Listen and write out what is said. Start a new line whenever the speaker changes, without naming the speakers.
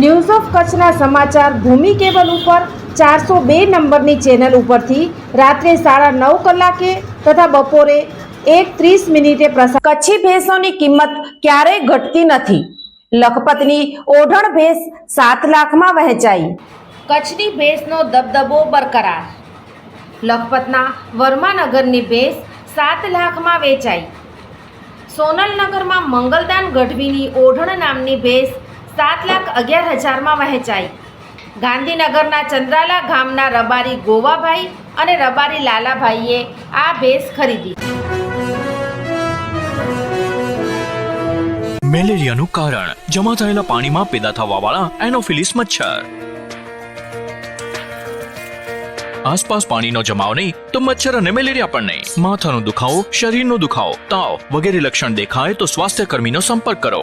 news of કચ્છના સમાચાર ભૂમિ cable ઉપર ચારસો બે નંબરની ચેનલ ઉપરથી રાત્રે સાડા નવ કલાકે તથા બપોરે એક ત્રીસ મિનિટે પ્રસાર કચ્છી ભેંસોની કિંમત ક્યારેય ઘટતી નથી. લખપતની ઓઢણ ભેંસ સાત લાખમાં વહેંચાઈ. કચ્છની ભેંસનો દબદબો બરકરાર. લખપતના વર્માનગરની ભેંસ સાત લાખમાં વેચાઈ. સોનલનગરમાં મંગલદાન ગઢવીની ઓઢણ નામની ભેંસ સાત લાખ અગિયાર હજારમાં વહેંચાઈ. ગાંધીનગરના ચંદ્રાલા ગામના રબારી ગોવાભાઈ અને રબારી લાલાભાઈએ આ ભેંસ ખરીદી.
મેલેરિયાનું કારણ. જમા થયેલા પાણીમાં પેદા થવાવાળા એનોફિલિસ મચ્છર. આસપાસ પાણીનો જમાવ નહીં તો મચ્છર અને મેલેરિયા પણ નહીં. માથાનો દુખાવો, શરીરનો દુખાવો, તાવ વગેરે લક્ષણ દેખાય તો સ્વાસ્થ્ય કર્મીનો સંપર્ક કરો.